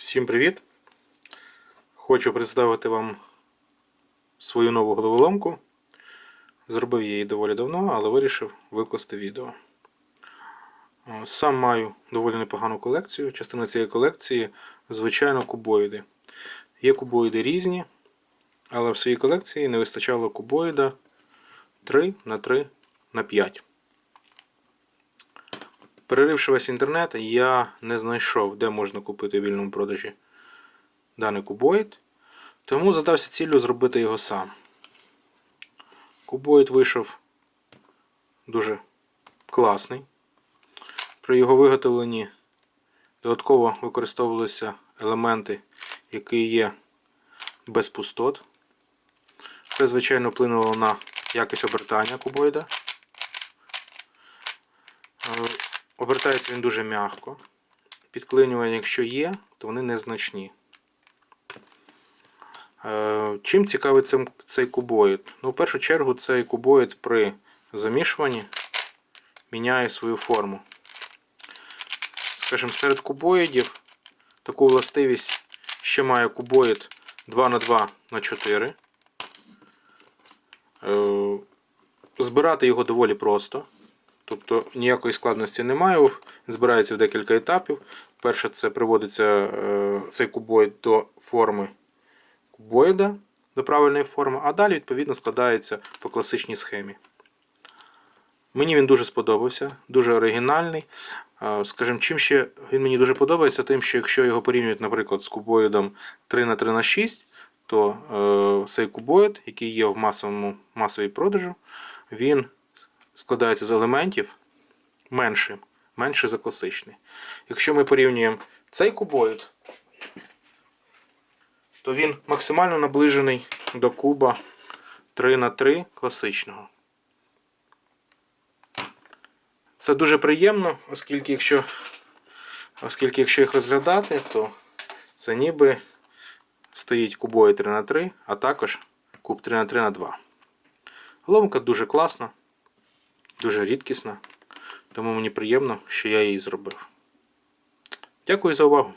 Всім привіт! Хочу представити вам свою нову головоломку. Зробив її доволі давно, але вирішив викласти відео. Сам маю доволі непогану колекцію. Частина цієї колекції, звичайно, кубоїди. Є кубоїди різні, але в своїй колекції не вистачало кубоїда 3 на 3 на 5 Переривши весь інтернет, я не знайшов, де можна купити в вільному продажі даний кубоїд, тому задався ціллю зробити його сам. Кубоїд вийшов дуже класний. При його виготовленні додатково використовувалися елементи, які є без пустот. Це, звичайно, вплинуло на якість обертання кубоїда. Обертається він дуже м'яко. Підклинювання, якщо є, то вони незначні. Е, Чим цікавий цей кубоїд? Ну, в першу чергу, цей кубоїд при замішуванні міняє свою форму. Скажімо, серед кубоїдів таку властивість ще має кубоїд 2х2 на 4. Е, Збирати його доволі просто. Тобто ніякої складності немає. Збирається в декілька етапів. Перше, це приводиться е, цей кубоїд до форми кубоїда, до правильної форми, а далі, відповідно, складається по класичній схемі. Мені він дуже сподобався, дуже оригінальний. Е, Скажімо, чим ще він мені дуже подобається, тим, що якщо його порівнюють, наприклад, з кубоїдом 3х3х6, то е, цей кубоїд, який є в масовому масовій продажу, він складається з елементів менше, менше за класичний. Якщо ми порівнюємо цей кубоїд, то він максимально наближений до куба 3х3 класичного. Це дуже приємно, оскільки якщо, оскільки якщо їх розглядати, то це ніби стоїть кубою 3х3, а також куб 3х3 на 2. Головка дуже класна, дуже рідкісна, тому мені приємно, що я її зробив. Дякую за увагу!